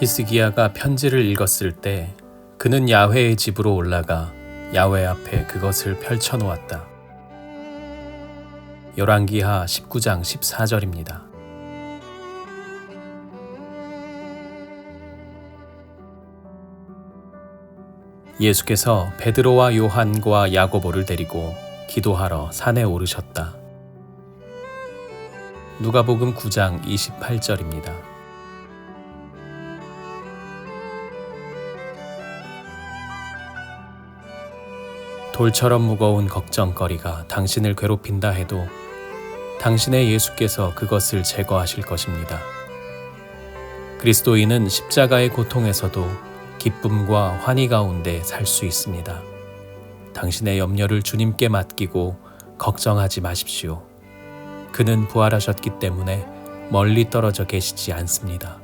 히스기야가 편지를 읽었을 때 그는 야훼의 집으로 올라가 야훼 앞에 그것을 펼쳐 놓았다. 열왕기하 19장 14절입니다. 예수께서 베드로와 요한과 야고보를 데리고 기도하러 산에 오르셨다. 누가복음 9장 28절입니다. 돌처럼 무거운 걱정거리가 당신을 괴롭힌다 해도 당신의 예수께서 그것을 제거하실 것입니다. 그리스도인은 십자가의 고통에서도 기쁨과 환희 가운데 살 수 있습니다. 당신의 염려를 주님께 맡기고 걱정하지 마십시오. 그는 부활하셨기 때문에 멀리 떨어져 계시지 않습니다.